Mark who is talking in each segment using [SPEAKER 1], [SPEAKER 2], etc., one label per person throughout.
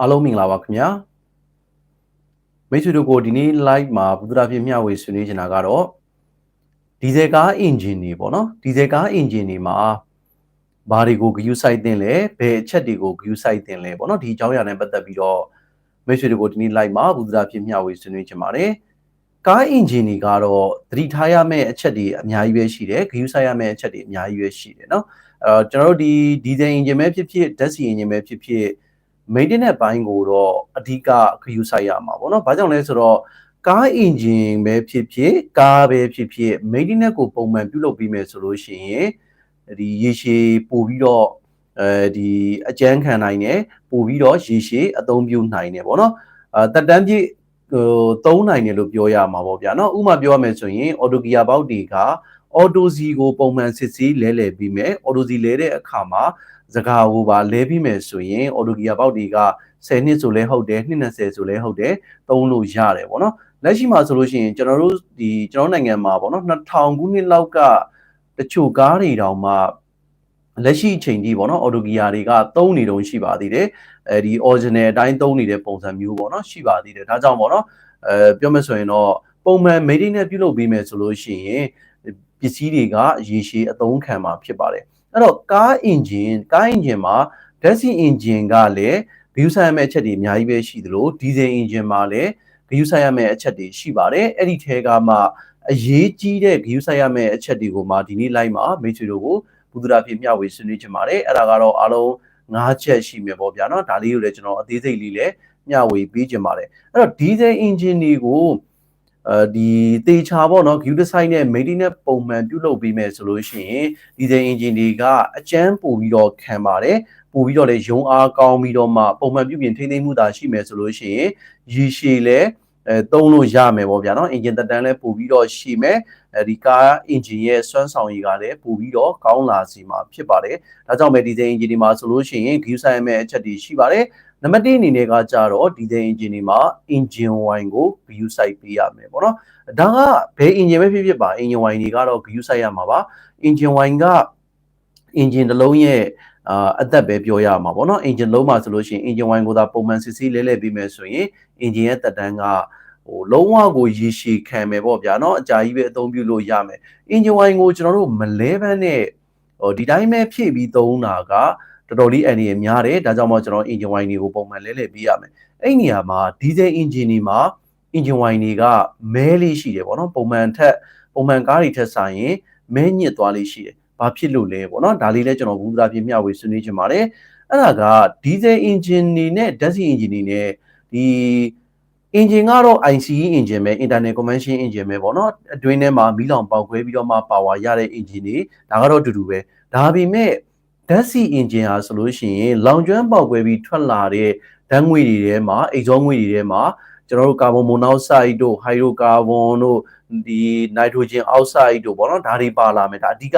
[SPEAKER 1] အားလုံးမင်္ဂလာပါခင်ဗျာမိတ်ဆွေတို့ကိုဒီနေ့ live မှာဘုဒ္ဓဖြစ်မျှဝေဆွေးနွေးချင်တာကတော့ဒီဇယ်ကားအင်ဂျင်တွေပေါ့နော်ဒီဇယ်ကားအင်ဂျင်တွေမှာဘာတွေကိုဂယူဆိုင်တင်လဲဘယ်အချက်တွေကိုဂယူဆိုင်တင်လဲပေါ့နော်ဒီအကြောင်းအရာနဲ့ပတ်သက်ပြီးတော့မိတ်ဆွေတို့ကိုဒီနေ့ live မှာဘုဒ္ဓဖြစ်မျှဝေဆွေးနွေးချင်ပါတယ်ကားအင်ဂျင်တွေကတော့သတိထားရမယ့်အချက်တွေအများကြီးပဲရှိတယ်ဂယူဆိုင်ရမယ့်အချက်တွေအများကြီးပဲရှိတယ်เนาะအဲကျွန်တော်တို့ဒီဒီဇယ်အင်ဂျင်ပဲဖြစ်ဖြစ်ဓာတ်ဆီအင်ဂျင်ပဲဖြစ်ဖြစ် maintenance ဘိုင်းကိုတော့အဓိကဂရုစိုက်ရမှာပေါ့နော်။ဘာကြောင့်လဲဆိုတော့ကား engine ပဲဖြစ်ဖြစ်ကားပဲဖြစ်ဖြစ် maintenance ကိုပုံမှန်ပြုလုပ်ပြီးမယ်ဆိုလို့ရှိရင်ဒီရေရှည်ပို့ပြီးတော့အဲဒီအကျန်းခံနိုင်တယ်ပို့ပြီးတော့ရေရှည်အသုံးပြုနိုင်တယ်ပေါ့နော်။အဲတက်တန်းပြည့်ဟိုသုံးနိုင်တယ်လို့ပြောရမှာပေါ့ဗျာနော်။ဥပမာပြောရမယ်ဆိုရင် auto gear ဘောက်တွေကအော်တိုစီကိုပုံမှန်စစ်ဆေးလဲလှယ်ပြီးမယ်အော်တိုစီလဲတဲ့အခါမှာ စကားကိုပါလဲပြီးမယ်ဆိုရင်အော်တိုဂီယာပေါက်တွေက10နှစ်ဆိုလဲဟုတ်တယ်220ဆိုလဲဟုတ်တယ်သုံးလို့ရတယ်ပေါ့နော်လက်ရှိမှာဆိုလို့ရှိရင်ကျွန်တော်တို့ဒီကျွန်တော်နိုင်ငံမှာပေါ့နော်2000ခုနှစ်လောက်ကတချို့ကားတွေတောင်မှလက်ရှိအချိန်ကြီးပေါ့နော်အော်တိုဂီယာတွေကသုံးနေတုံးရှိပါသေးတယ်အဲဒီ original အတိုင်းသုံးနေတဲ့ပုံစံမျိုးပေါ့နော်ရှိပါသေးတယ်ဒါကြောင့်ပေါ့နော်အဲပြောမယ်ဆိုရင်တော့ပုံမှန် maintenance ပြုလုပ်ပြီးမယ်ဆိုလို့ရှိရင်ပစ္စည်းတွေကရေရှည်အသုံးခံမှာဖြစ်ပါတယ် အဲ့တော့ကား engine ကား engine မှာ diesel engine ကလည်း view ဆိုင်ရမယ့်အချက်တွေအများကြီးပဲရှိသလို diesel engine မှာလည်း view ဆိုင်ရမယ့်အချက်တွေရှိပါတယ်အဲ့ဒီထဲကမှအရေးကြီးတဲ့ view ဆိုင်ရမယ့်အချက်တွေကိုမှဒီနေ့ live မှာမိတ်ဆွေတို့ကိုဘုဒ္ဓရာဖြစ်မျှဝေဆွေးနွေးချင်ပါတယ်အဲ့ဒါကတော့အားလုံး၅ချက်ရှိမယ်ပေါ့ဗျာနော်ဒါလေးကိုလည်းကျွန်တော်အသေးစိတ်လေးလည်းမျှဝေပေးချင်ပါတယ်အဲ့တော့ diesel engine တွေကို အဲဒီတေချာပေါ့နော် view design နဲ့ maintenance ပုံမှန်ပြုလုပ်ပြီးမယ်ဆိုလို့ရှိရင် diesel engine တွေကအကျန်းပို့ပြီးတော့ခံပါတယ်ပို့ပြီးတော့လည်းယုံအားကောင်းပြီးတော့မှပုံမှန်ပြုပြင်ထိန်းသိမ်းမှုသာရှိမယ်ဆိုလို့ရှိရင်ရေရှည်လည်းအဲသုံးလို့ရမယ်ပေါ့ဗျာနော်အင်ဂျင်တက်တန်းလည်းပို့ပြီးတော့ရှိမယ်အဲဒီကားအင်ဂျင်ရဲ့စွမ်းဆောင်ရည်ကလည်းပို့ပြီးတော့ကောင်းလာစီမှာဖြစ်ပါတယ်ဒါကြောင့်ပဲဒီဇယ်အင်ဂျင်ဒီမှာဆိုလို့ရှိရင် view ဆိုင်မဲ့အချက်တွေရှိပါတယ် နံပါတ်1အနေနဲ့ကကြတော့ဒီဇယ် engine တွေမှာ engine wine ကို view site ပေးရမယ်ပေါ့နော်ဒါကဘယ် engine ပဲဖြစ်ဖြစ်ပါ engine wine တွေကတော့ view site ရမှာပါ engine wine က engine တစ်လုံးရဲ့အာအသက်ပဲပြောရမှာပေါ့နော် engine လုံးမှာဆိုလို့ရှိရင် engine wine ကိုသာပုံမှန်စစ်ဆေးလဲလှယ်ပြီးမယ်ဆိုရင် engine ရဲ့သက်တမ်းကဟိုလုံးဝကိုရေရှည်ခံမယ်ပေါ့ဗျာเนาะအကြာကြီးပဲအသုံးပြုလို့ရမယ် engine wine ကိုကျွန်တော်တို့မလဲဘန်းနဲ့ဟိုဒီတိုင်းပဲဖြည့်ပြီးသုံးတာက တော်တော်လေးအန်ဒီရများတယ်ဒါကြောင့်မို့ကျွန်တော် engine wine တွေကိုပုံမှန်လဲလှယ်ပေးရမယ်အဲ့နေရာမှာ diesel engine တွေမှာ engine wine တွေကမဲလေးရှိတယ်ပေါ့နော်ပုံမှန်ထက်ပုံမှန်ကားတွေထက်ဆိုင်ရင်မဲညစ်သွားလေးရှိတယ်ဘာဖြစ်လို့လဲပေါ့နော်ဒါလေးလည်းကျွန်တော်ဘူးသားပြမျှဝေဆွေးနွေးချင်ပါတယ်အဲ့ဒါက diesel engine တွေနဲ့ diesel engine တွေနဲ့ဒီ engine ကတော့ ICE engine ပဲ internal combustion engine ပဲပေါ့နော်အတွင်းထဲမှာမီးလောင်ပေါက်ခွဲပြီးတော့မှ power ရတဲ့ engine တွေဒါကတော့အတူတူပဲဒါပေမဲ့ ဓာတ်ဆီ engine ဟာဆိုလို့ရှိရင်လောင်ကျွမ်းပေါက်ကွဲပြီးထွက်လာတဲ့ဓာတ်ငွေတွေထဲမှာအိတ်ဇောငွေတွေထဲမှာကျွန်တော်တို့ကာဗွန်မိုနောက်ဆိုက်တို့ဟိုက်ဒရိုကာဗွန်တို့ဒီနိုက်ထရိုဂျင်အောက်ဆိုက်တို့ပေါ့နော်ဒါတွေပါလာမယ်ဒါအဓိက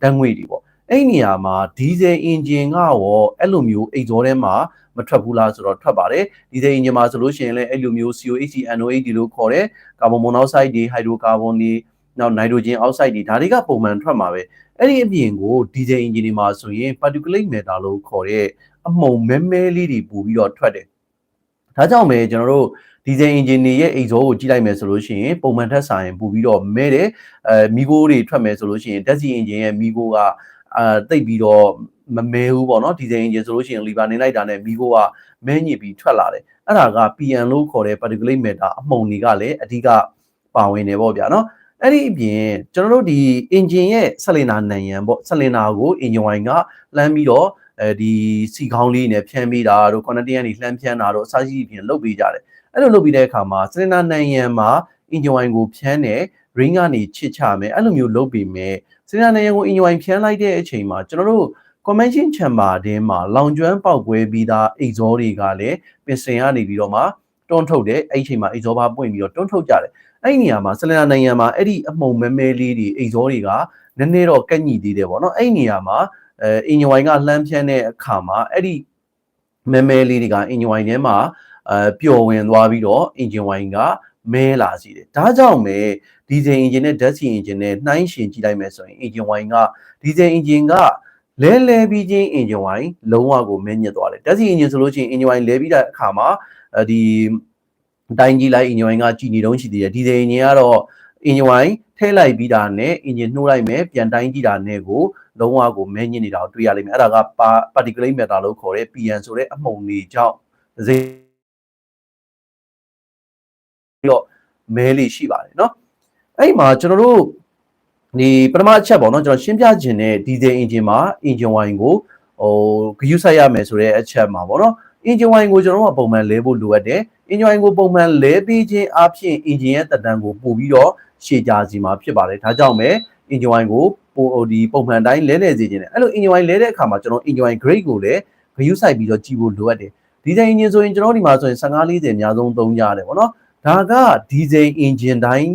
[SPEAKER 1] ဓာတ်ငွေတွေပေါ့အဲ့နေရာမှာဒီဇယ်အင်ဂျင်ကရောအဲ့လိုမျိုးအိတ်ဇောထဲမှာမထွက်ဘူးလားဆိုတော့ထွက်ပါတယ်ဒီဇယ်အင်ဂျင်မှာဆိုလို့ရှိရင်လည်းအဲ့လိုမျိုး COH NOH လို့ခေါ်တဲ့ကာဗွန်မိုနောက်ဆိုက်တွေဟိုက်ဒရိုကာဗွန်တွေနောက်နိုက်ထရိုဂျင်အောက်ဆိုက်တွေဒါတွေကပုံမှန်ထွက်မှာပဲ အဲ့ဒီအပြင်ကိုဒီဇယ်အင်ဂျင်တွေမှာဆိုရင် particulate matter လို့ခေါ်တဲ့အမှုန်မဲမဲလေးတွေပို့ပြီးတော့ထွက်တယ်ဒါကြောင့်ပဲကျွန်တော်တို့ဒီဇယ်အင်ဂျင်တွေရဲ့အိတ်ဇောကိုကြည့်လိုက်မယ်ဆိုလို့ရှိရင်ပုံမှန်ထက်ဆိုင်ပို့ပြီးတော့မဲတယ်အဲမီဂိုးတွေထွက်မယ်ဆိုလို့ရှိရင်ဓာတ်ဆီအင်ဂျင်ရဲ့မီဂိုးကအာတိတ်ပြီးတော့မမဲဘူးပေါ့နော်ဒီဇယ်အင်ဂျင်ဆိုလို့ရှိရင်လီဗာနေလိုက်တာနဲ့မီဂိုးကမဲညစ်ပြီးထွက်လာတယ်အဲ့ဒါက PN လို့ခေါ်တဲ့ particulate matter အမှုန်တွေကလည်းအဓိကပါဝင်နေပေါ့ဗျာနော် အဲ့ဒီအပြင်ကျွန်တော်တို့ဒီ engine ရဲ့ဆက်လင်နာနံရံပေါ့ဆက်လင်နာကို engine wine ကလှမ်းပြီးတော့အဲဒီစီခေါင်းလေးနဲ့ဖြန်းပေးတာတို့ connecting ကနေလှမ်းဖြန်းတာတို့အစရှိအပြင်လုပ်ပေးကြတယ်အဲ့လိုလုပ်ပြီးတဲ့အခါမှာဆက်လင်နာနံရံမှာ engine wine ကိုဖြန်းတယ် ring ကနေချစ်ချမယ်အဲ့လိုမျိုးလုပ်ပြီးမယ်ဆက်လင်နာနံရံကို engine wine ဖြန်းလိုက်တဲ့အချိန်မှာကျွန်တော်တို့ convention chamber ထဲမှာလောင်ကျွမ်းပေါက်ကွဲပြီးသားအိတ်ဇောတွေကလည်းပင်စင်ကနေပြီးတော့မှတွန်းထုတ်တယ်အဲ့ဒီအချိန်မှာအိတ်ဇောပါပွင့်ပြီးတော့တွန်းထုတ်ကြတယ် အဲ့ဒီနေရာမှာဆလန်နိုင်ငံမှာအဲ့ဒီအမှုံမဲမဲလေးတွေအိတ်ဇောတွေကနည်းနည်းတော့ကက်ညီသေးတယ်ပေါ့နော်အဲ့ဒီနေရာမှာအဲအင်ဂျင်ဝိုင်ကလှမ်းဖြန်းတဲ့အခါမှာအဲ့ဒီမဲမဲလေးတွေကအင်ဂျင်ဝိုင်ထဲမှာအဲပျော်ဝင်သွားပြီးတော့အင်ဂျင်ဝိုင်ကမဲလာစီတယ်ဒါကြောင့်ပဲဒီဇယ်အင်ဂျင်နဲ့ဓာတ်ဆီအင်ဂျင်နဲ့နှိုင်းယှဉ်ကြည့်လိုက်မယ်ဆိုရင်အင်ဂျင်ဝိုင်ကဒီဇယ်အင်ဂျင်ကလဲလဲပြီးချင်း engine wine လုံးဝကိုမဲညစ်သွားတယ်ဓာတ်ဆီ engine ဆိုလို့ရှိရင် engine wine လဲပြီးတဲ့အခါမှာအဲဒီ တိုင်းကြီးလိုက် engine wine ကကြည်နေတုံးရှိသေးတယ်ဒီဇယ် engine ကတော့ engine wine ထည့်လိုက်ပြီးတာနဲ့ engine နှိုးလိုက်မယ်ပြန်တိုင်းကြည့်တာနဲ့ကိုလုံးဝကိုမဲညစ်နေတာကိုတွေ့ရလိမ့်မယ်အဲ့ဒါက particulate matter လို့ခေါ်တဲ့ PM ဆိုတဲ့အမှုန်တွေကြောင့်ဇေပြီးတော့မဲလေးရှိပါတယ်เนาะအဲ့မှာကျွန်တော်တို့ဒီပထမအချက်ပေါ့เนาะကျွန်တော်ရှင်းပြခြင်းတဲ့ diesel engine မှာ engine wine ကိုဟိုဂယူဆိုင်ရမယ်ဆိုတဲ့အချက်မှာပေါ့เนาะ engine wine ကိုကျွန်တော်တို့ကပုံမှန်လဲဖို့လိုအပ်တယ် engine wine ကိုပုံမှန်လဲပြီးခြင်းအပြင် engine ရဲ့တက်တန်းကိုပို့ပြီးတော့ရှည်ကြစီမှာဖြစ်ပါတယ်ဒါကြောင့်ပဲ engine wine ကိုပိုဒီပုံမှန်တိုင်းလဲလဲစေခြင်းတယ်အဲ့လို engine wine လဲတဲ့အခါမှာကျွန်တော် engine wine grade ကိုလည်းဂယူဆိုင်ပြီးတော့ကြည့်ဖို့လိုအပ်တယ်ဒီဇယ် engine ဆိုရင်ကျွန်တော်ဒီမှာဆိုရင်15 40အများဆုံးသုံးကြရတယ်ပေါ့နော်ဒါကဒီဇယ် engine တိုင်း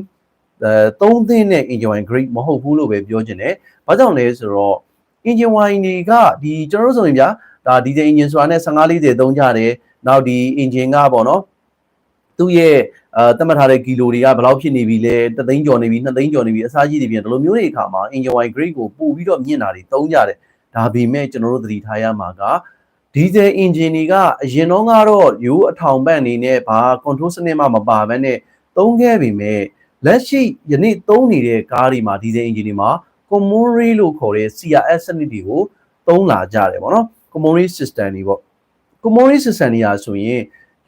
[SPEAKER 1] အဲသုံးသင်းတဲ့ engine wine grade မဟုတ်ဘူးလို့ပဲပြောချင်တယ်ဘာကြောင့်လဲဆိုတော့ engine wine တွေကဒီကျွန်တော်တို့ဆိုရင်ဗျာ ဒါဒီဇယ် engine ဆိုတာနဲ့15 40သုံးကြတယ်နောက်ဒီ engine ကပေါ့နော်သူ့ရဲ့အဲတတ်မှတ်ထားတဲ့ကီလိုတွေကဘယ်လောက်ဖြစ်နေပြီလဲတသိန်းကျော်နေပြီနှစ်သိန်းကျော်နေပြီအစားကြီးတွေပြန်ဒီလိုမျိုးတွေအခါမှာ engine wine grade ကိုပို့ပြီးတော့မြင့်တာတွေသုံးကြတယ်ဒါပေမဲ့ကျွန်တော်တို့သတိထားရမှာကဒီဇယ် engine တွေကအရင်တော့ကတော့ရိုးအထောင်ပန့်နေနဲ့ဘာ control စနစ်မှမပါဘဲနဲ့သုံးခဲ့ပေမဲ့လက်ရှိယနေ့သုံးနေတဲ့ကားတွေမှာဒီဇယ် engine တွေမှာ common rail လို့ခေါ်တဲ့ CRS စနစ်တွေကိုသုံးလာကြတယ်ပေါ့နော် common rail system တွေပေါ့ common rail system တွေရာဆိုရင်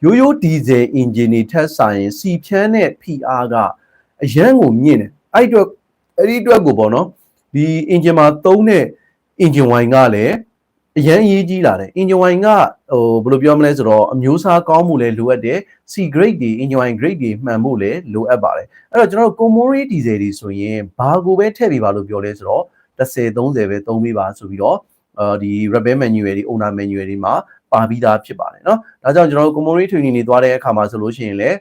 [SPEAKER 1] ရိုးရိုးဒီဇယ် engine တွေထက်ဆိုင်စီဖြန်းတဲ့ PR ကအရန်ကိုမြင့်တယ်အဲ့အတွက်အဲ့ဒီအတွက်ကိုပေါ့နော်ဒီ engine မှာသုံးတဲ့ engine wine ကလည်းအရန်ရေးကြီးလာတယ် engine wine ကဟိုဘယ်လိုပြောမလဲဆိုတော့အမျိုးအစားကောင်းမှုလည်းလိုအပ်တယ် C grade တွေ engine wine grade တွေမှန်ဖို့လည်းလိုအပ်ပါတယ်အဲ့တော့ကျွန်တော်တို့ Comori diesel တွေဆိုရင်ဘာကိုပဲထည့်ပေးပါလို့ပြောလဲဆိုတော့30 30ပဲသုံးပေးပါဆိုပြီးတော့အာ ဒီ rebel manual တွေ owner manual တွေမှာပါပြီးသားဖြစ်ပါတယ်เนาะဒါကြောင့်ကျွန်တော်တို့ Comori training တွေသွားတဲ့အခါမှာဆိုလို့ရှိရင်လည်း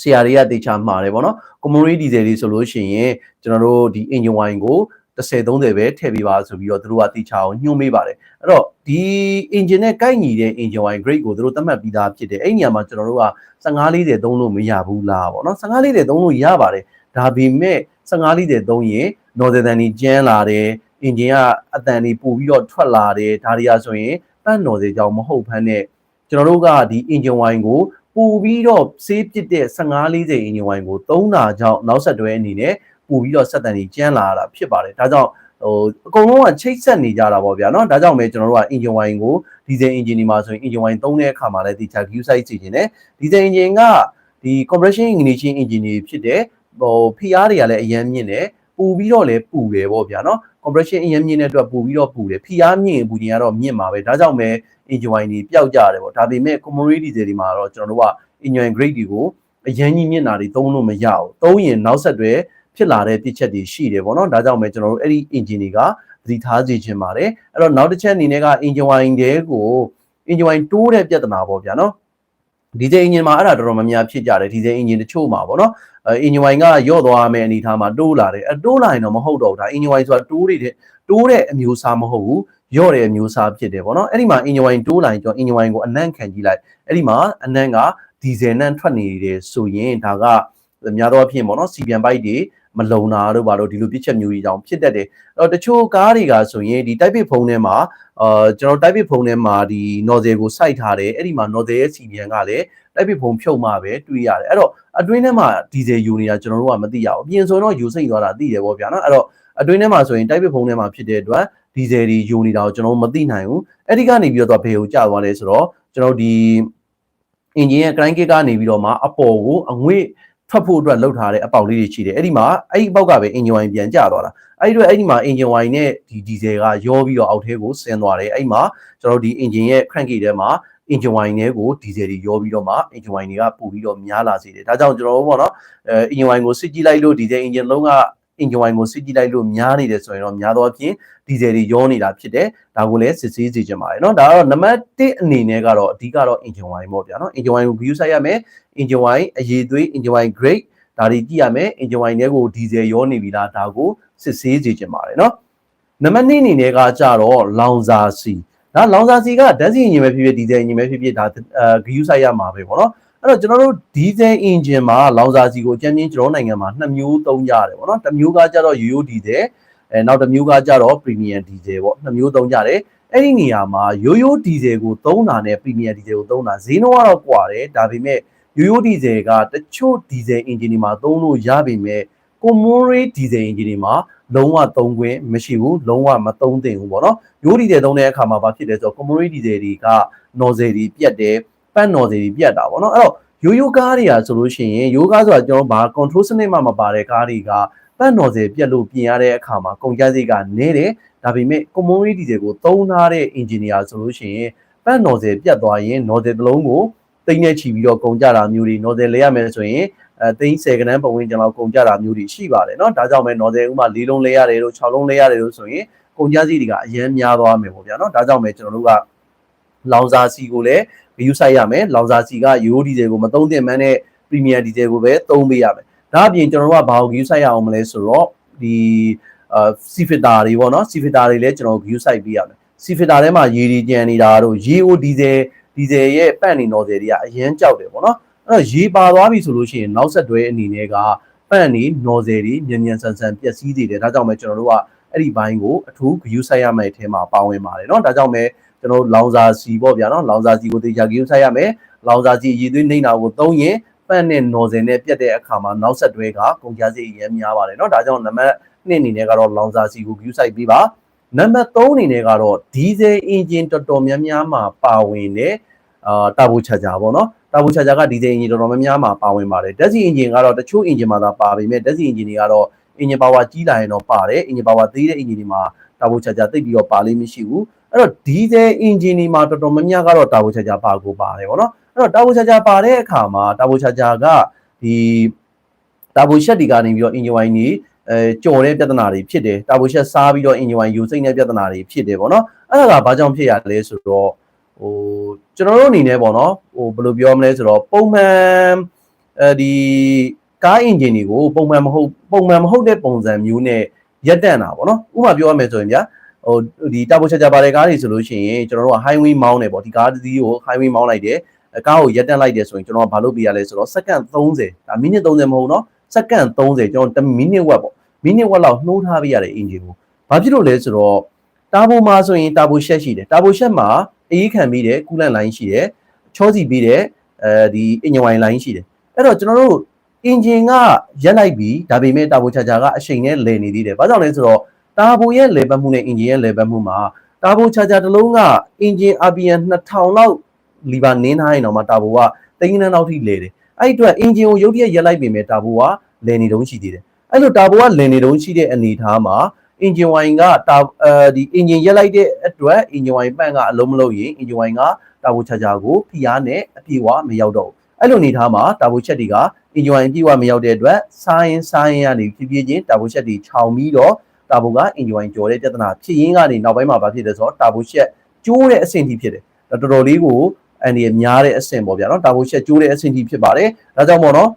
[SPEAKER 1] ဆရာတွေကတေချာမှားတယ်ဗောနော် Comori diesel တွေဆိုလို့ရှိရင်ကျွန်တော်တို့ဒီ engine wine ကို30 30ပဲထည့်ပေးပါဆိုပြီးတော့သူတို့ကတေချာကိုညွှန်းပေးပါတယ်အဲ့တော့ဒီ engine နဲ့ကိုက်ညီတဲ့ engine wine grade ကိုသူတို့သတ်မှတ်ပြီးသားဖြစ်တယ်အဲ့ဒီနေရာမှာကျွန်တော်တို့က15 40သုံးလို့မရဘူးလားဗောနော်15 40သုံးလို့ရပါတယ်ဒါပေမဲ့15 40သုံးရင် northern တွေကျန်းလာတယ် engine ကအတန်တွေပို့ပြီးတော့ထွက်လာတယ်ဒါတွေကဆိုရင်ပန့်တော်စေကြောင်မဟုတ်ဘဲနဲ့ကျွန်တော်တို့ကဒီ engine wine ကိုပို့ပြီးတော့ဆေးပစ်တဲ့15 40 engine wine ကိုသုံးတာကြောင့်နောက်ဆက်တွဲအနေနဲ့ပို့ပြီးတော့ဆက်တန်တွေကျန်းလာတာဖြစ်ပါတယ်ဒါကြောင့်ဟိုအကုန်လုံးကချိတ်ဆက်နေကြတာပေါ့ဗျာเนาะဒါကြောင့်ပဲကျွန်တော်တို့က engine wine ကို diesel engine ဒီမှာဆိုရင် engine wine သုံးတဲ့အခါမှာလည်းဒီ charge view site စီခြင်းနဲ့ diesel engine ကဒီ compression ignition engine တွေဖြစ်တဲ့ဟို PR တွေကလည်းအရင်မြင့်တယ်ပူပြီးတော့လည်းပူတယ်ပေါ့ဗျာเนาะ compression အရင်မြင့်တဲ့အတွက်ပူပြီးတော့ပူတယ် PR မြင့်ပူခြင်းကတော့မြင့်မှာပဲဒါကြောင့်ပဲ engine wine တွေပျောက်ကြတယ်ပေါ့ဒါပေမဲ့ commodity diesel တွေမှာတော့ကျွန်တော်တို့က engine grade တွေကိုအရင်ကြီးမြင့်တာတွေသုံးလို့မရဘူးသုံးရင်နောက်ဆက်တွဲဖြစ်လာတဲ့ပြစ်ချက်တွေရှိတယ်ပေါ့နော်ဒါကြောင့်ပဲကျွန်တော်တို့အဲ့ဒီ engine တွေကသတိထားစေချင်ပါတယ်အဲ့တော့နောက်တစ်ချက်အနေနဲ့က engine wine တွေကို engine wine တိုးတဲ့ပြဿနာပေါ့ဗျာနော်ဒီဇယ် engine မှာအဲ့ဒါတော်တော်များများဖြစ်ကြတယ်ဒီဇယ် engine တချို့မှာပေါ့နော် အဲ engine wine ကယော့သွားမယ်အနေထားမှာတိုးလာတယ်အဲတိုးလာရင်တော့မဟုတ်တော့ဘူးဒါ engine wine ဆိုတာတိုးတဲ့တိုးတဲ့အမျိုးအစားမဟုတ်ဘူးယော့တဲ့အမျိုးအစားဖြစ်တယ်ပေါ့နော်အဲ့ဒီမှာ engine wine တိုးလာရင်ကျွန်တော် engine wine ကိုအနံ့ခံကြည့်လိုက်အဲ့ဒီမှာအနံ့ကဒီဇယ်နဲ့ထွက်နေတယ်ဆိုရင်ဒါကများသောအားဖြင့်ပေါ့နော်စီပြန်ပိုက်တွေမလုံတာတို့ဘာလို့ဒီလိုပြစ်ချက်မျိုးကြီးတောင်ဖြစ်တတ်တယ်အဲ့တော့တချို့ကားတွေကဆိုရင်ဒီ type ဖုန်းထဲမှာအာကျွန်တော် type ဖုန်းထဲမှာဒီ nozzle ကိုစိုက်ထားတယ်အဲ့ဒီမှာ nozzle ရဲ့စီပြန်ကလည်း type ဖုန်းဖြုတ်မှပဲတွေ့ရတယ်အဲ့တော့အတွင်းထဲမှာဒီဇယ်ယူနေတာကျွန်တော်တို့ကမသိရဘူးအပြင်ဆိုတော့ယူစိမ့်သွားတာသိတယ်ပေါ့ဗျာနော်အဲ့တော့အတွင်းထဲမှာဆိုရင် type ဖုန်းထဲမှာဖြစ်တဲ့အတွက်ဒီဇယ်တွေယူနေတာကိုကျွန်တော်မသိနိုင်ဘူးအဲ့ဒီကနေပြီးတော့ဘယ်ကိုကြာသွားလဲဆိုတော့ကျွန်တော်ဒီ engine ရဲ့ crank kit ကနေပြီးတော့မှအပေါ်ကိုအငွေ့ ထွက်ဖို့အတွက်လှုပ်ထားတဲ့အပေါက်လေးတွေရှိတယ်အဲ့ဒီမှာအဲ့ဒီအပေါက်ကပဲ engine wine ပြန်ကျသွားတာအဲ့ဒီတော့အဲ့ဒီမှာ engine wine နဲ့ဒီ diesel ကရောပြီးတော့အောက်ထဲကိုဆင်းသွားတယ်အဲ့ဒီမှာကျွန်တော်ဒီ engine ရဲ့ crank ထဲမှာ engine wine တွေကို diesel တွေရောပြီးတော့မှ engine wine တွေကပို့ပြီးတော့များလာစေတယ်ဒါကြောင့်ကျွန်တော်တို့ပေါ့နော်အဲ engine wine ကိုစစ်ကြည့်လိုက်လို့ diesel engine လုံးက engine wine ကိုစစ်ကြည့်လိုက်လို့များနေတယ်ဆိုရင်တော့များသောအားဖြင့်ဒီဇယ်တွေရောနေတာဖြစ်တယ်ဒါကိုလည်းစစ်ဆေးစေချင်ပါတယ်เนาะဒါကတော့နံပါတ်1အနေနဲ့ကတော့အဓိကတော့ engine wine ပေါ့ဗျာเนาะ engine wine ကို view ဆိုင်ရမယ် engine wine အရေးသွေး engine wine grade ဒါတွေကြည့်ရမယ် engine wine တွေကိုဒီဇယ်ရောနေပြီလားဒါကိုစစ်ဆေးစေချင်ပါတယ်เนาะနံပါတ်2အနေနဲ့ကကြတော့လောင်စာစီဒါလောင်စာစီကဓာတ်ဆီအင်ဂျင်ပဲဖြစ်ဖြစ်ဒီဇယ်အင်ဂျင်ပဲဖြစ်ဖြစ်ဒါအဲ view ဆိုင်ရမှာပဲပေါ့เนาะ အဲ့တော့ကျွန်တော်တို့ဒီဇယ်အင်ဂျင်မှာလောင်စာစီကိုအကျဉ်းချင်းကျွန်တော်နိုင်ငံမှာနှစ်မျိုးသုံးကြရတယ်ပေါ့နော်တစ်မျိုးကကြတော့ရိုးရိုးဒီဇယ်အဲနောက်တစ်မျိုးကကြတော့ premium diesel ပေါ့နှစ်မျိုးသုံးကြတယ်အဲ့ဒီနေရာမှာရိုးရိုးဒီဇယ်ကိုသုံးတာနဲ့ premium ဒီဇယ်ကိုသုံးတာဈေးနှုန်းကတော့ကွာတယ်ဒါပေမဲ့ရိုးရိုးဒီဇယ်ကတချို့ဒီဇယ်အင်ဂျင်တွေမှာသုံးလို့ရပေမဲ့ common ဒီဇယ်အင်ဂျင်တွေမှာလုံးဝသုံးခွင့်မရှိဘူးလုံးဝမသုံးသင့်ဘူးပေါ့နော်ရိုးဒီဇယ်သုံးတဲ့အခါမှာဘာဖြစ်လဲဆိုတော့ common ဒီဇယ်တွေက nozzle တွေပြတ်တယ် ပတ် nozzle တွေပြတ်တာပေါ့နော်အဲ့တော့ရိုးရိုးကားတွေကဆိုလို့ရှိရင်ရိုးကားဆိုတာကျွန်တော်ဘာ control စနစ်မှမပါတဲ့ကားတွေကပတ် nozzle ပြတ်လို့ပြင်ရတဲ့အခါမှာကုန်ကျစရိတ်ကနည်းတယ်ဒါပေမဲ့ common ဒီဇယ်ကိုသုံးထားတဲ့ engineer ဆိုလို့ရှိရင်ပတ် nozzle ပြတ်သွားရင် nozzle တစ်လုံးကိုတိတ်နဲ့ချီပြီးတော့ကုန်ကြတာမျိုးတွေ nozzle လဲရမယ်ဆိုရင်အဲသိန်း10ကနန်းပတ်ဝန်းကျင်လောက်ကုန်ကြတာမျိုးတွေရှိပါတယ်เนาะဒါကြောင့်ပဲ nozzle ဥမာ၄လုံးလဲရတယ်လို့6လုံးလဲရတယ်လို့ဆိုရင်ကုန်ကြစည်တွေကအရင်များသွားမယ်ပေါ့ဗျာเนาะဒါကြောင့်ပဲကျွန်တော်တို့ကလောင်စာစီကိုလည်း view site ရမယ်လောင်စာစီက Euro diesel ကိုမသုံးသင့်မှန်းတဲ့ premium diesel ကိုပဲသုံးပေးရမယ်ဒါအပြင်ကျွန်တော်တို့ကဘာကို view site ရအောင်မလဲဆိုတော့ဒီအာ sea filter တွေပေါ့နော် sea filter တွေလည်းကျွန်တော် view site ပေးရမယ် sea filter ထဲမှာရေတွေကြံနေတာတို့ရေ o diesel diesel ရဲ့ပန့်နေ nozzle တွေကအရင်ကြောက်တယ်ပေါ့နော်အဲ့တော့ရေပါသွားပြီဆိုလို့ရှိရင်နောက်ဆက်တွဲအနေနဲ့ကပန့်နေ nozzle တွေမြန်မြန်ဆန်ဆန်ပျက်စီးနေတယ်ဒါကြောင့်ပဲကျွန်တော်တို့ကအဲ့ဒီဘိုင်းကိုအထူး view site ရမယ့်အထဲမှာပါဝင်ပါတယ်เนาะဒါကြောင့်ပဲ ကျွန်တော်လောင်စာစီပေါ့ဗျာနော်လောင်စာစီကိုတေချာကိယူဆိုင်ရမယ်လောင်စာစီရည်သွေးနှိမ့်တာကိုသုံးရင်ပန့်နဲ့နော်စင်နဲ့ပြတ်တဲ့အခါမှာနောက်ဆက်တွဲကကုန်ကြစည်ရဲများပါတယ်နော်ဒါကြောင့်နံပါတ်1အနေနဲ့ကတော့လောင်စာစီကိုကိယူဆိုင်ပြီးပါနံပါတ်3အနေနဲ့ကတော့ဒီဇယ်အင်ဂျင်တော်တော်များများမှာပါဝင်တဲ့အာတာဘိုချာချာပေါ့နော်တာဘိုချာချာကဒီဇယ်အင်ဂျင်တော်တော်များများမှာပါဝင်ပါတယ်ဓာတ်ဆီအင်ဂျင်ကတော့တချို့အင်ဂျင်မှာသာပါပေမဲ့ဓာတ်ဆီအင်ဂျင်တွေကတော့အင်ဂျင်ပါဝါကြီးလာရင်တော့ပါတယ်အင်ဂျင်ပါဝါသေးတဲ့အင်ဂျင်တွေမှာတာဘိုချာချာတိတ်ပြီးတော့ပါလိမ့်မရှိဘူး အဲ့တော့ diesel engine တွေမှာတော်တော်များများကတော့တာဘူချာချာပါကိုပါတယ်ပေါ့နော်အဲ့တော့တာဘူချာချာပါတဲ့အခါမှာတာဘူချာချာကဒီတာဘူရှက်တွေကနေပြီးတော့ engine wine တွေအဲကြော်တဲ့ပြဿနာတွေဖြစ်တယ်တာဘူရှက်စားပြီးတော့ engine wine ယူစိမ့်တဲ့ပြဿနာတွေဖြစ်တယ်ပေါ့နော်အဲ့ဒါကဘာကြောင့်ဖြစ်ရလဲဆိုတော့ဟိုကျွန်တော်တို့အနေနဲ့ပေါ့နော်ဟိုဘယ်လိုပြောမလဲဆိုတော့ပုံမှန်အဲဒီကား engine တွေကိုပုံမှန်မဟုတ်ပုံမှန်မဟုတ်တဲ့ပုံစံမျိုးနဲ့ရက်တန့်တာပေါ့နော်ဥပမာပြောရမယ်ဆိုရင်ဗျာ ဟိုဒီတာဘူချာချာပါတဲ့ကားတွေဆိုလို့ရှိရင်ကျွန်တော်တို့က highway မောင်းတယ်ပေါ့ဒီကားတစ်စီးကို highway မောင်းလိုက်တယ်ကားကိုရက်တန့်လိုက်တယ်ဆိုရင်ကျွန်တော်ကဘာလုပ်ပြရလဲဆိုတော့စက္ကန့်30ဒါမိနစ်30မဟုတ်နော်စက္ကန့်30ကျွန်တော်1မိနစ်ဝက်ပေါ့မိနစ်ဝက်လောက်နှိုးထားပြရတဲ့ engine ကိုဘာဖြစ်လို့လဲဆိုတော့တာဘိုမှာဆိုရင်တာဘိုရှက်ရှိတယ်တာဘိုရှက်မှာအေးခံပြီးတယ်ကူလန့်လိုင်းရှိတယ်ချောစီပြီးတယ်အဲဒီ engine wine လိုင်းရှိတယ်အဲ့တော့ကျွန်တော်တို့ engine ကရက်လိုက်ပြီးဒါပေမဲ့တာဘိုချာချာကအချိန်နဲ့လည်နေသေးတယ်ဘာကြောင့်လဲဆိုတော့ တာဘိုရဲ့လည်ပတ်မှုနဲ့ engine ရဲ့လည်ပတ်မှုမှာတာဘိုချာချာတစ်လုံးက engine RPM 2000လောက်လီဗာနင်းထားရင်တော့မှတာဘိုကတိန်းနှန်းလောက်ထိလဲတယ်အဲ့ဒီအတွက် engine ကိုရုတ်တရက်ရက်လိုက်ပြင်မဲ့တာဘိုကလဲနေတုံးရှိသေးတယ်အဲ့လိုတာဘိုကလဲနေတုံးရှိတဲ့အနေအထားမှာ engine wine ကတာအဲဒီ engine ရက်လိုက်တဲ့အတွက် engine wine ပန့်ကအလုံးမလုံးရင် engine wine ကတာဘိုချာချာကိုဖိအားနဲ့အပြေဝမရောက်တော့ဘူးအဲ့လိုအနေအထားမှာတာဘိုချက်တွေက engine wine အပြေဝမရောက်တဲ့အတွက်ဆိုင်းဆိုင်းကနေဖြည်းဖြည်းချင်းတာဘိုချက်တွေခြောင်ပြီးတော့ တာဘိုက engine wine ကြော်တဲ့ပြဿနာဖြစ်ရင်းကနေနောက်ပိုင်းမှာဘာဖြစ်လဲဆိုတော့တာဘိုချက်ကျိုးတဲ့အဆင့်ထိဖြစ်တယ်တော်တော်လေးကိုအန်ဒီများတဲ့အဆင့်ပေါ့ဗျာနော်တာဘိုချက်ကျိုးတဲ့အဆင့်ထိဖြစ်ပါတယ်ဒါကြောင့်မို့နော်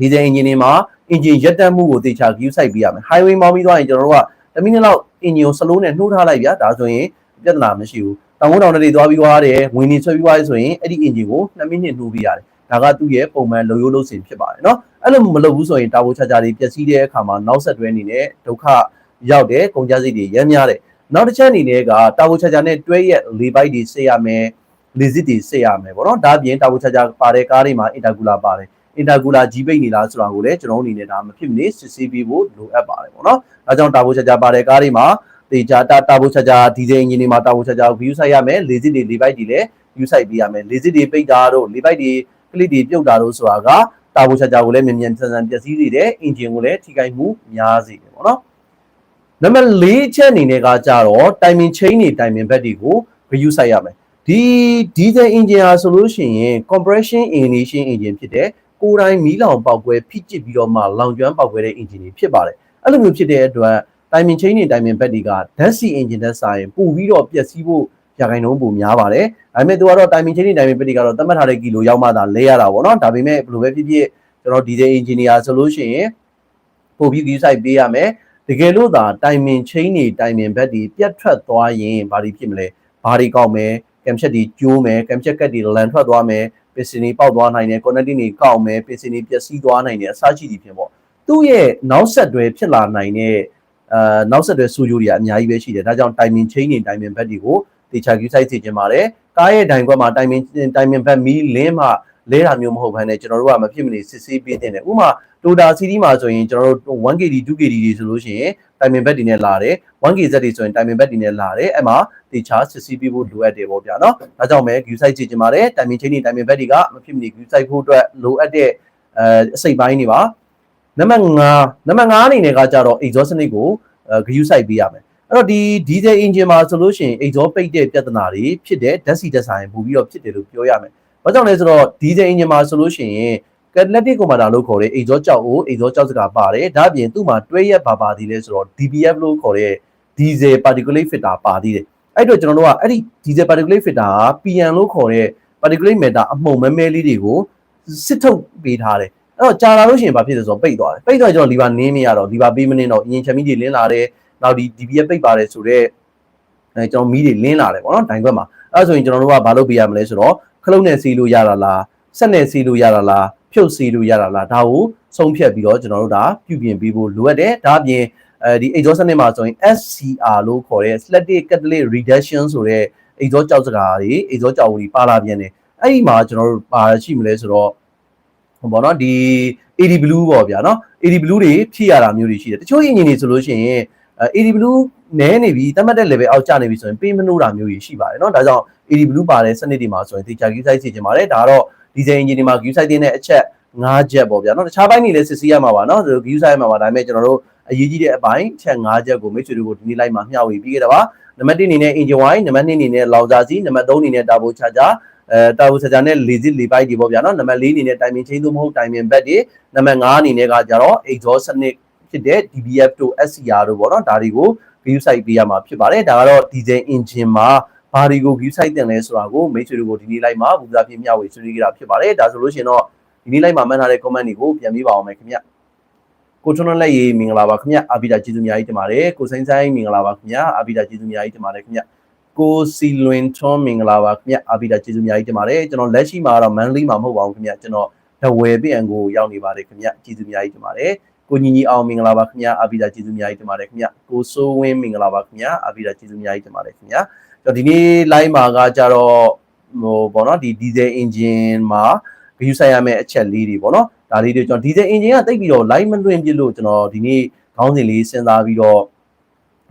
[SPEAKER 1] ဒီဇယ်အင်ဂျင်တွေမှာ engine ရက်တက်မှုကိုတေချာ view site ပေးရမယ် highway မောင်းပြီးသွားရင်ကျွန်တော်တို့ကတစ်မိနစ်လောက် engine ကို slow နဲ့နှိုးထားလိုက်ဗျာဒါဆိုရင်ပြဿနာမရှိဘူးတောင်ကုန်းတောင်တွေသွားပြီးသွားတယ်ဝင်နေဆွဲပြီးသွားရဆိုရင်အဲ့ဒီ engine ကို2မိနစ်နှိုးပြရတယ်ဒါကသူ့ရဲ့ပုံမှန်လုံရိုးလုံးစင်ဖြစ်ပါတယ်เนาะအဲ့လိုမလုပ်ဘူးဆိုရင်တာဘိုချာချာတွေပျက်စီးတဲ့အခါမှာနောက်ဆက်တွဲအနေနဲ့ဒုက္ခ ရောက်တယ်ကုန်ကျစရိတ်တွေရမ်းများတယ်နောက်တစ်ချက်အနေနဲ့ကတာဝချာချာနဲ့တွဲရက်၄ဘိုက်တွေစေရမယ်လေစစ်တွေစေရမယ်ပေါ့နော်ဒါပြင်တာဝချာချာပါတဲ့ကားတွေမှာအင်တာကူလာပါတယ်အင်တာကူလာကြီးပိတ်နေလားဆိုတာကိုလည်းကျွန်တော်အနေနဲ့ဒါမဖြစ်မနေစစ်ဆေးပြီးဖို့လိုအပ်ပါတယ်ပေါ့နော်ဒါကြောင့်တာဝချာချာပါတဲ့ကားတွေမှာတေချာတာတာဝချာချာဒီဇယ်အင်ဂျင်တွေမှာတာဝချာချာ view ဆိုင်ရမယ်လေစစ်တွေ၄ဘိုက်တွေလည်း view ဆိုင်ပေးရမယ်လေစစ်တွေပိတ်တာတို့၄ဘိုက်တွေ clip တွေပြုတ်တာတို့ဆိုတာကတာဝချာချာကိုလည်းမြန်မြန်ဆန်ဆန်ပျက်စီးစေတယ်အင်ဂျင်ကိုလည်းထိခိုက်မှုများစေတယ်ပေါ့နော် နံပါတ်၄ချက်အနေနဲ့ကကြတော့ timing chain တွေ timing bed တွေကို view site ရမယ်ဒီ diesel engine ဟာဆိုလို့ရှိရင် compression ignition engine ဖြစ်တဲ့ကိုယ်တိုင်မီးလောင်ပေါက်ကွဲဖိကျစ်ပြီးတော့မှလောင်ကျွမ်းပေါက်ကွဲတဲ့ engine တွေဖြစ်ပါတယ်အဲ့လိုမျိုးဖြစ်တဲ့အတွက် timing chain တွေ timing bed တွေကဓာတ်ဆီ engine နဲ့စာရင်ပို့ပြီးတော့ပျက်စီးဖို့ရာခိုင်နှုန်းပိုများပါတယ်ဒါပေမဲ့သူကတော့ timing chain တွေ timing bed တွေကတော့သတ်မှတ်ထားတဲ့ကီလိုရောက်မှသာလဲရတာပေါ့နော်ဒါပေမဲ့ဘယ်လိုပဲဖြစ်ဖြစ်ကျွန်တော် diesel engineer ဆိုလို့ရှိရင်ပို့ပြီး view site ပေးရမယ် တကယ်လို့သာ timing chain တွေ timing bed တွေပြတ်ထွက်သွားရင်ဘာတွေဖြစ်မလဲဘာတွေကောက်မယ်ကမ်ချက်တွေကျိုးမယ်ကမ်ချက်ကက်တွေလန်ထွက်သွားမယ်ပစ္စည်းတွေပေါက်သွားနိုင်တယ် connecting တွေကောက်မယ်ပစ္စည်းတွေပျက်စီးသွားနိုင်တယ်အစရှိသည်ဖြင့်ပေါ့သူ့ရဲ့နောက်ဆက်တွဲဖြစ်လာနိုင်တဲ့အာနောက်ဆက်တွဲဆိုးကျိုးတွေကအများကြီးပဲရှိတယ်ဒါကြောင့် timing chain တွေ timing ဘက်တွေကိုတေချာ view site စီခြင်းပါတယ်ကားရဲ့ဒိုင်ခွက်မှာ timing timing ဘက်မီးလင်းမှလဲတာမျိုးမဟုတ်ဘဲနဲ့ကျွန်တော်တို့ကမဖြစ်မနေစစ်ဆေးပေးတင်တယ်ဥပမာ Toyota CD မှာဆိုရင်ကျွန်တော်တို့ 1KD 2KD တွေဆိုလို့ရှိရင် timing bed တွေနဲ့လာတယ် 1KZ တွေဆိုရင် timing bed တွေနဲ့လာတယ်အဲ့မှာတေချာစစ်ဆေးပေးဖို့လိုအပ်တယ်ပေါ့ဗျာနော်ဒါကြောင့်ပဲ view site ကြည့်ကြပါတယ် timing chain တွေ timing bed တွေကမဖြစ်မနေ view site ဖို့အတွက်လိုအပ်တဲ့အဲအစိတ်ပိုင်းတွေပါနံပါတ်5နံပါတ်5အနေနဲ့ကကြတော့ exhaust စနစ်ကိုအဲ view site ပေးရမယ်အဲ့တော့ဒီ diesel engine မှာဆိုလို့ရှိရင် exhaust ပိတ်တဲ့ပြဿနာတွေဖြစ်တဲ့ဓာတ်ဆီဓာတ်ဆိုင်ပို့ပြီးတော့ဖြစ်တယ်လို့ပြောရမယ်။ဘာကြောင့်လဲဆိုတော့ diesel engine မှာဆိုလို့ရှိရင် catalytic converter လို့ခေါ်တဲ့ exhaust ကြောက်ကို exhaust ကြောက်စကားပါတယ်။ဒါ့အပြင်သူ့မှာတွဲရက်ပါပါသေးလဲဆိုတော့ DPF လို့ခေါ်တဲ့ diesel particulate filter ပါသေးတယ်။အဲ့တော့ကျွန်တော်တို့ကအဲ့ဒီ diesel particulate filter က PM လို့ခေါ်တဲ့ particulate matter အမှုန်မဲမဲလေးတွေကိုစစ်ထုတ်ပေးထားတယ်။အဲ့တော့ကြာလာလို့ရှိရင်ဘာဖြစ်လဲဆိုတော့ပိတ်သွားတယ်။ပိတ်သွားကျွန်တော်လီဗာနင်းမရတော့လီဗာပေးမနင်းတော့အရင်ချက်မီးတွေလင်းလာတယ်။နောက်ဒီ DPF ပိတ်ပါတယ်ဆိုတော့အဲကျွန်တော်မီးတွေလင်းလာတယ်ပေါ့နော်ဒိုင်ခွက်မှာအဲ့ဒါဆိုရင်ကျွန်တော်တို့ကဘာလုပ်ပေးရမလဲဆိုတော့ခလုတ်နဲ့စီးလို့ရတာလား ဆက်နဲ့စီးလို့ရတာလားဖြုတ်စီးလို့ရတာလားဒါကိုဆုံးဖြတ်ပြီးတော့ကျွန်တော်တို့ဒါပြုပြင်ပေးဖို့လိုအပ်တယ်ဒါအပြင်အဲဒီ exhaust စနစ်မှာဆိုရင် SCR လို့ခေါ်တဲ့ static catalytic reduction ဆိုတဲ့ exhaust ကြောက်စကားတွေ exhaust ကြောက်ဝင်ပါလာပြန်တယ်အဲ့ဒီမှာကျွန်တော်တို့ပါရှိမလဲဆိုတော့ဟိုပေါ့နော်ဒီ AD blue ပေါ့ဗျာနော် AD blue တွေဖြည့်ရတာမျိုးတွေရှိတယ်တချို့ engine တွေဆိုလို့ရှိရင် AD blue နဲနေပြီတတ်မှတ်တဲ့ level အောက်ကျနေပြီဆိုရင်ပေးမလို့တာမျိုးကြီးရှိပါတယ်เนาะဒါကြောင့် AD blue ပါတဲ့စနစ်တွေမှာဆိုရင်တေချာ view site စီခြင်းပါတယ်ဒါကတော့ ဒီဇိုင်အင်ဂျင်ဒီမှာ view site တဲ့အချက်၅ချက်ပေါ့ဗျာနော်တခြားပိုင်းတွေလည်းစစ်ဆေးရမှာပါနော် view site မှာပါဒါပေမဲ့ကျွန်တော်တို့အရေးကြီးတဲ့အပိုင်းအချက်၅ချက်ကိုမိတ်ဆွေတို့ကိုဒီနေ့လိုက်မှာမျှဝေပြီးခဲ့တာပါနံပါတ်1အနေနဲ့ engine wire နံပါတ်2အနေနဲ့ launcher စီနံပါတ်3အနေနဲ့ turbo charger အဲ turbo charger နဲ့ lazy လေးပိုက်ဒီပေါ့ဗျာနော်နံပါတ်4အနေနဲ့ timing chain သို့မဟုတ် timing bat တွေနံပါတ်5အနေနဲ့ကကြတော့ exhaust စနစ်ဖြစ်တဲ့ DBF တို့ SCR တို့ပေါ့နော်ဒါတွေကို view site ပေးရမှာဖြစ်ပါတယ်ဒါကတော့ diesel engine မှာ ဘာတွေကို view site တင်လဲဆိုတာကိုမိတ်ဆွေတို့ကိုဒီနေ့လိုက်မှာဘူဇာပြမျှဝေဆွေးနွေးကြတာဖြစ်ပါတယ်ဒါဆိုလို့ရှိရင်တော့ဒီနေ့လိုက်မှာမှတ်ထားတဲ့ comment တွေကိုပြန်ပေးပါအောင်မယ်ခင်ဗျကိုထွန်းလက်ရေးမင်္ဂလာပါခင်ဗျအာဘီတာကျေးဇူးများကြီးတင်ပါတယ်ကိုစိမ့်ဆိုင်မင်္ဂလာပါခင်ဗျအာဘီတာကျေးဇူးများကြီးတင်ပါတယ်ခင်ဗျကိုစီလွင်ထွန်းမင်္ဂလာပါခင်ဗျအာဘီတာကျေးဇူးများကြီးတင်ပါတယ်ကျွန်တော်လက်ရှိမှာတော့ Manly မှာမဟုတ်ပါဘူးခင်ဗျကျွန်တော်ဒဝယ်ပြန်ကိုရောက်နေပါတယ်ခင်ဗျကျေးဇူးများကြီးတင်ပါတယ်ကိုညီညီအောင်မင်္ဂလာပါခင်ဗျအာဘီတာကျေးဇူးများကြီးတင်ပါတယ်ခင်ဗျကိုစိုးဝင်းမင်္ဂလာပါခင်ဗျအာဘီတာကျေးဇူးများကြီးတင်ပါတယ်ခင်ဗျကျွန် တော်ဒီနေ့ live မှာကကြတော့ဟိုပေါ့နော်ဒီ diesel engine မှာ view ဆိုင်ရမယ့်အချက်လေးတွေပေါ့နော်ဒါလေးတွေကျွန်တော် diesel engine ကတိတ်ပြီးတော့ live မလွှင့်ပြလို့ကျွန်တော်ဒီနေ့ခေါင်းစဉ်လေးစဉ်းစားပြီးတော့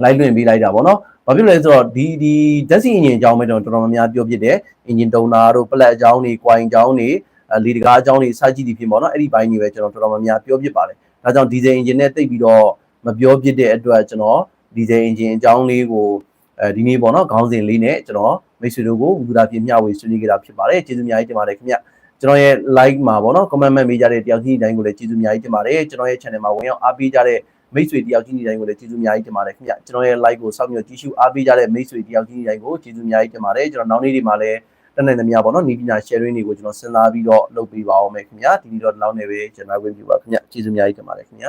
[SPEAKER 1] live လွှင့်ပေးလိုက်တာပေါ့နော်ဘာဖြစ်လဲဆိုတော့ဒီဒီဓာတ်ဆီ engine အကြောင်းပဲကျွန်တော်တော်တော်များများပြောပြတယ် engine တုံတာတို့ plat အကြောင်းတွေ coin အကြောင်းတွေလေတကားအကြောင်းတွေစကြည့်ဒီဖြစ်ပေါ့နော်အဲ့ဒီဘိုင်းတွေပဲကျွန်တော်တော်တော်များများပြောပြပါတယ်ဒါကြောင့် diesel engine နဲ့တိတ်ပြီးတော့မပြောပြတဲ့အတွက်ကျွန်တော် diesel engine အကြောင်းလေးကို အဲဒီနေ့ပေါ့နော်ခေါင်းစဉ်လေးနဲ့ကျွန်တော်မိတ်ဆွေတို့ကိုဝူဒါပြမျှဝေဆွေးနွေးကြတာဖြစ်ပါတယ်ကျေးဇူးအများကြီးတင်ပါတယ်ခင်ဗျကျွန်တော်ရဲ့ like မှာပေါ့နော် comment မဲ့ပေးကြတဲ့တယောက်ချင်းတိုင်းကိုလည်းကျေးဇူးအများကြီးတင်ပါတယ်ကျွန်တော်ရဲ့ channel မှာဝင်ရောက်အားပေးကြတဲ့မိတ်ဆွေတယောက်ချင်းတိုင်းကိုလည်းကျေးဇူးအများကြီးတင်ပါတယ်ခင်ဗျကျွန်တော်ရဲ့ like ကိုစောင့်မျှော်ကြည့်ရှုအားပေးကြတဲ့မိတ်ဆွေတယောက်ချင်းတိုင်းကိုကျေးဇူးအများကြီးတင်ပါတယ်ကျွန်တော်နောက်နေ့ဒီမှာလည်းတနေ့သမျှပေါ့နော်နီးပညာ sharing တွေကိုကျွန်တော်စဉ်းစားပြီးတော့လုပ်ပေးပါအောင်မယ်ခင်ဗျဒီနေ့တော့လောက်နေပဲကျွန်တော်ဝင်ပြပါခင်ဗျကျေးဇူးအများကြီးတင်ပါတယ်ခင်ဗျ